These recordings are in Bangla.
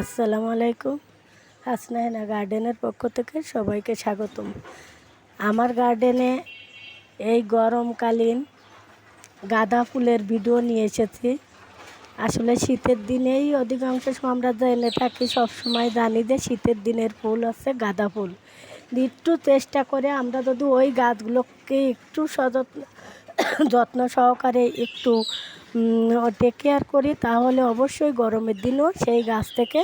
আসসালামু আলাইকুম। হাসনাহেনা গার্ডেনের পক্ষ থেকে সবাইকে স্বাগতম। আমার গার্ডেনে এই গরমকালীন গাঁদা ফুলের ভিডিও নিয়ে এসেছি। আসলে শীতের দিনেই অধিকাংশ সময় আমরা জেনে থাকি, সবসময় জানি যে শীতের দিনের ফুল হচ্ছে গাঁদা ফুল। একটু চেষ্টা করে আমরা যদি ওই গাছগুলোকে একটু সযত্ন যত্ন সহকারে একটু টেক কেয়ার করি, তাহলে অবশ্যই গরমের দিনও সেই গাছ থেকে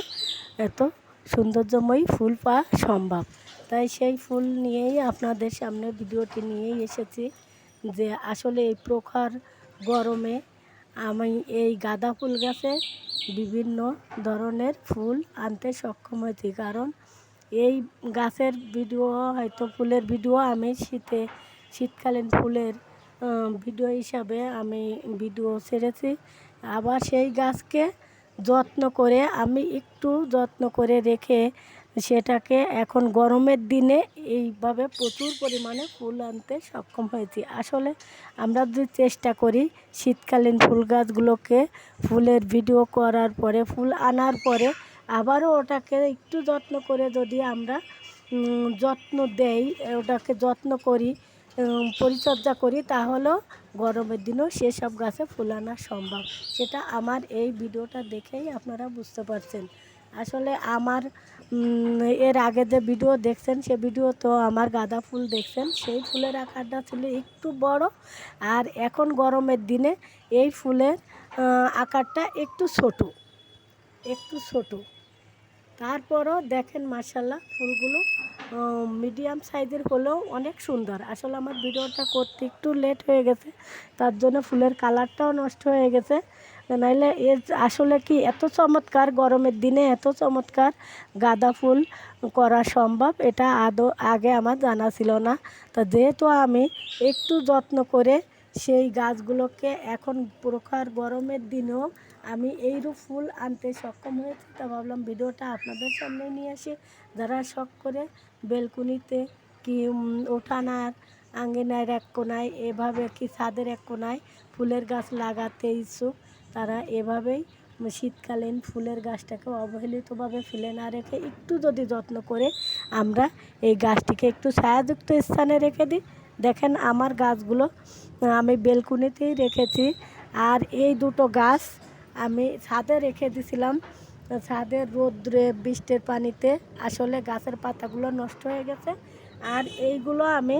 এত সৌন্দর্যময়ী ফুল পাওয়া সম্ভব। তাই সেই ফুল নিয়েই আপনাদের সামনে ভিডিওটি নিয়েই এসেছি যে আসলে এই প্রখর গরমে আমি এই গাঁদা ফুল গাছে বিভিন্ন ধরনের ফুল আনতে সক্ষম হয়েছি। কারণ এই গাছের ভিডিও, হয়তো ফুলের ভিডিও আমি শীতে, শীতকালীন ফুলের ভিডিও হিসাবে আমি ভিডিও ছেড়েছি। আবার সেই গাছকে যত্ন করে, আমি একটু যত্ন করে রেখে সেটাকে এখন গরমের দিনে এইভাবে প্রচুর পরিমাণে ফুল আনতে সক্ষম হয়েছি। আসলে আমরা যদি চেষ্টা করি শীতকালীন ফুল গাছগুলোকে ফুলের ভিডিও করার পরে, ফুল আনার পরে আবারও ওটাকে একটু যত্ন করে যদি আমরা যত্ন দেই, ওটাকে যত্ন করি পরিচর্যা করি তাহলেও গরমের দিনেও সেসব গাছে ফুল আনা সম্ভব। সেটা আমার এই ভিডিওটা দেখেই আপনারা বুঝতে পারছেন। আসলে আমার এর আগে যে ভিডিও দেখছেন, সে ভিডিও তো আমার গাঁদা ফুল দেখছেন, সেই ফুলের আকারটা ছিল একটু বড়। আর এখন গরমের দিনে এই ফুলের আকারটা একটু ছোট একটু ছোট। তারপরও দেখেন মার্শাল্লাহ ফুলগুলো মিডিয়াম সাইজের হলেও অনেক সুন্দর। আসলে আমার ভিডিওটা করতে একটু লেট হয়ে গেছে, তার জন্য ফুলের কালারটাও নষ্ট হয়ে গেছে। নাইলে এর আসলে কি এত চমৎকার গরমের দিনে, এত চমৎকার গাঁদা ফুল করা সম্ভব, এটা আদৌ আগে আমার জানা ছিল না। তা যেহেতু আমি একটু যত্ন করে সেই গাছগুলোকে এখন প্রখর গরমের দিনেও আমি এইরূপ ফুল আনতে সক্ষম হয়েছি, তা ভাবলাম ভিডিওটা আপনাদের সামনে নিয়ে আসি। যারা শখ করে বেলকুনিতে কি ওঠানার, আঙ্গিনার এক কোনায়, এভাবে কি ছাদের এক কোনায় ফুলের গাছ লাগাতে ইচ্ছুক, তারা এভাবেই শীতকালীন ফুলের গাছটাকে অবহেলিতভাবে ফেলে না রেখে একটু যদি যত্ন করে আমরা এই গাছটিকে একটু ছায়াযুক্ত স্থানে রেখে দিই। দেখেন আমার গাছগুলো, আমি বেলকুনিতেই রেখেছি, আর এই দুটো গাছ আমি ছাদে রেখে দিছিলাম। ছাদের রোদ্রে, বৃষ্টির পানিতে। আসলে গাছের পাতাগুলো নষ্ট হয়ে গেছে। আর এইগুলো আমি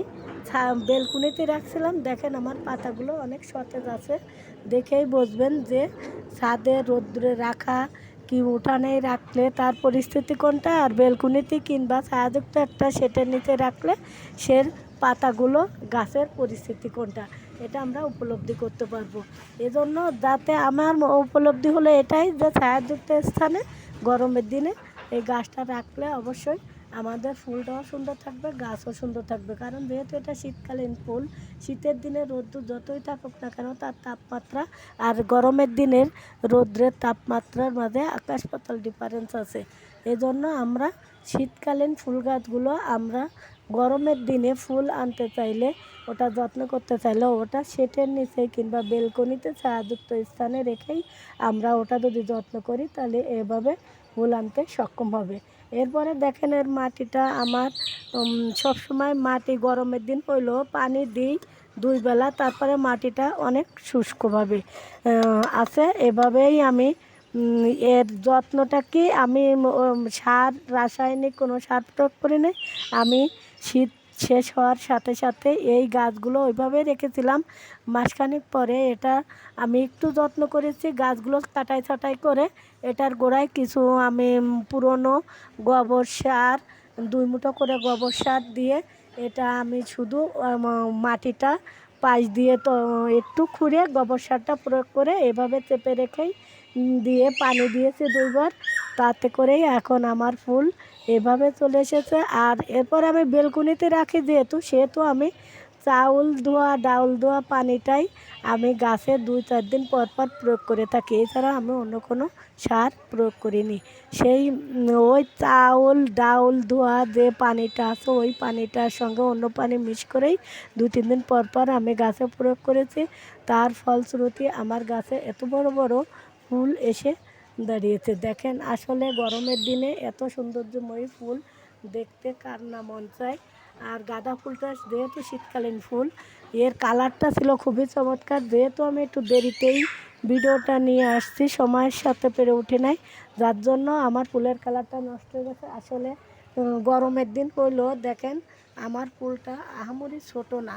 বেলকুনিতে রাখছিলাম। দেখেন আমার পাতাগুলো অনেক সতেজ আছে। দেখেই বুঝবেন যে ছাদে রোদ্রে রাখা কি উঠানে রাখলে তার পরিস্থিতি কোনটা? আর বেলকুনিতে কিংবা ছায়াযুক্ত একটা সেটের নিচে রাখলে সে পাতাগুলো গাছের পরিস্থিতি কোনটা? এটা আমরা উপলব্ধি করতে পারব। এজন্য যাতে আমার উপলব্ধি হলো এটাই যে ছায়াযুক্ত স্থানে, গরমের দিনে এই গাছটা রাখলে অবশ্যই আমাদের ফুলটাও সুন্দর থাকবে, গাছও সুন্দর থাকবে। কারণ যেহেতু এটা শীতকালীন ফুল, শীতের দিনে রোদ্দুর যতই থাকুক না কেন তার তাপমাত্রা আর গরমের দিনের রৌদ্রের তাপমাত্রার মাঝে আকাশ পাতাল ডিফারেন্স আছে। এজন্য আমরা শীতকালীন ফুল গাছগুলো আমরা গরমের দিনে ফুল আনতে চাইলে ওটা যত্ন করতে চাইলে ওটা সেটের নিচে কিংবা বেলকনিতে ছায়াযুক্ত স্থানে রেখেই আমরা ওটা যদি যত্ন করি, তাহলে এভাবে ফুল আনতে সক্ষম হবে। এরপরে দেখেন এর মাটিটা আমার সবসময় মাটি গরমের দিন হইলেও পানি দিই দুই বেলা, তারপরে মাটিটা অনেক শুষ্কভাবে আছে। এভাবেই আমি এর যত্নটা কি আমি সার, রাসায়নিক কোনো সার প্রয়োগ করি না আমি শীত শেষ হওয়ার সাথে সাথে এই গাছগুলো ওইভাবে রেখেছিলাম। মাসখানেক পরে এটা আমি একটু যত্ন করেছি, গাছগুলো কাটাই ছাটাই করে এটার গোড়ায় কিছু আমি পুরনো গোবর সার, দুই মুঠো করে গোবর সার দিয়ে এটা আমি শুধু মাটিটা পাশ দিয়ে তো একটু খুঁড়ে গোবর সারটা প্রয়োগ করে এভাবে চেপে রেখেই দিয়ে পানি দিয়েছি দুইবার। তাতে করেই এখন আমার ফুল এভাবে চলে এসেছে। আর এরপর আমি বেলকুনিতে রাখি যেহেতু, সেহেতু আমি চাউল ধোয়া, ডাউল ধোয়া পানিটাই আমি গাছে দুই, চার দিন পর পর প্রয়োগ করে থাকি। এছাড়া আমি অন্য কোনো সার প্রয়োগ করিনি। সেই ওই চাউল, ডাউল ধোয়া যে পানিটা আছে, ওই পানিটার সঙ্গে অন্য পানি মিক্স করেই দু তিন দিন পর পর আমি গাছে প্রয়োগ করেছি। তার ফলশ্রুতি আমার গাছে এত বড় বড় ফুল এসে দাঁড়িয়েছে। দেখেন, আসলে গরমের দিনে এত সৌন্দর্যময়ী ফুল দেখতে কার না মন চায়। আর গাঁদা ফুলটা যেহেতু শীতকালীন ফুল, এর কালারটা ছিল খুবই চমৎকার। যেহেতু আমি একটু দেরিতেই ভিডিওটা নিয়ে আসছি, সময়ের সাথে পেরে উঠে নাই, যার জন্য আমার ফুলের কালারটা নষ্ট হয়ে গেছে। আসলে গরমের দিন হইল দেখেন, আমার ফুলটা আহামরি ছোট না।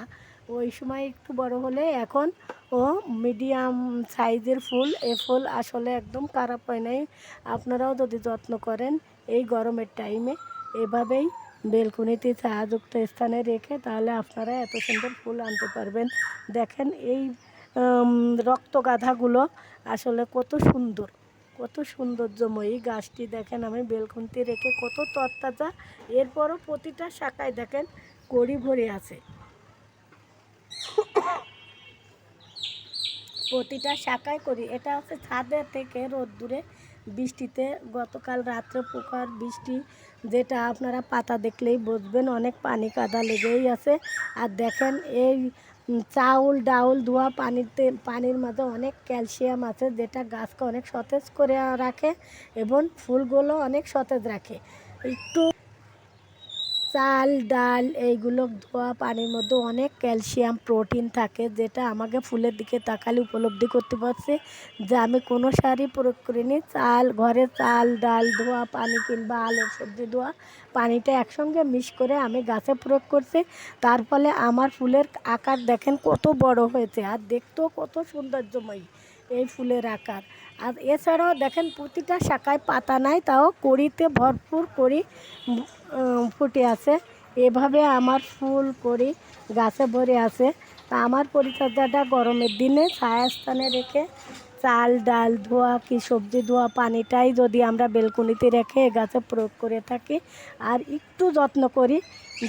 ওই সময় একটু বড় হলে এখন ও মিডিয়াম সাইজের ফুল, এ ফুল আসলে একদম খারাপ হয় নাই। আপনারাও যদি যত্ন করেন এই গরমের টাইমে এভাবেই বেলকুনিতে ছায়াযুক্ত স্থানে রেখে তাহলে আপনারা এত সুন্দর ফুল আনতে পারবেন। দেখেন এই রক্ত গাঁধাগুলো আসলে কত সুন্দর, কত সৌন্দর্যময়ী গাছটি। দেখেন আমি বেলকুনিতে রেখে কত তরতাজা, এরপরও প্রতিটা শাখায় দেখেন কড়ি ভরে আছে। প্রতিটা শাখায় করি। এটা হচ্ছে ছাদে থেকে রোদ্দুরে বৃষ্টিতে। গতকাল রাত্রে পোকার বৃষ্টি, যেটা আপনারা পাতা দেখলেই বুঝবেন, অনেক পানি কাদা লেগেই আছে। আর দেখেন এই চাউল, ডাউল, ধোয়া পানিতে, পানির মধ্যে অনেক ক্যালসিয়াম আছে, যেটা গাছকে অনেক সতেজ করে রাখে এবং ফুলগুলো অনেক সতেজ রাখে। একটু চাল, ডাল এইগুলো ধোয়া পানির মধ্যে অনেক ক্যালসিয়াম, প্রোটিন থাকে যেটা আমাকে ফুলের দিকে তাকালে উপলব্ধি করতে পারছে যে আমি কোনো সারই প্রয়োগ করিনি। চাল, ঘরে চাল, ডাল ধোয়া, পানি কিংবা আলু সবজি ধোয়া, পানিটা একসঙ্গে মিশ করে আমি গাছে প্রয়োগ করছি। তার ফলে আমার ফুলের আকার দেখেন কত বড় হয়েছে আর দেখতেও কত সৌন্দর্যময়ী। এই ফুলের আকার। আর এছাড়াও দেখেন প্রতিটা শাখায় পাতা নাই, তাও কড়িতে ভরপুর করি ফুটে আছে। এভাবে আমার ফুল করি গাছে ভরে আছে। তা আমার পরিচর্যাটা গরমের দিনে ছায়া স্থানে রেখে চাল, ডাল, ধোয়া কি সবজি ধোয়া, পানিটাই যদি আমরা বেলকুনিতে রেখে গাছে প্রয়োগ করে থাকি আর একটু যত্ন করি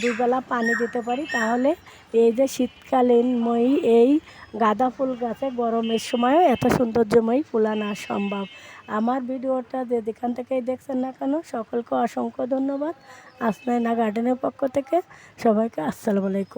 দুবেলা পানি দিতে পারি, তাহলে এই যে শীতকালীনময়ী এই গাঁদা ফুল গাছে গরমের সময়ও এত সৌন্দর্যময়ী ফুল আনা সম্ভব। আমার ভিডিওটা যে যেখান থেকেই দেখছেন না কেন, সকলকে অসংখ্য ধন্যবাদ। আসনাইনা গার্ডেনের পক্ষ থেকে সবাইকে আসসালামু আলাইকুম।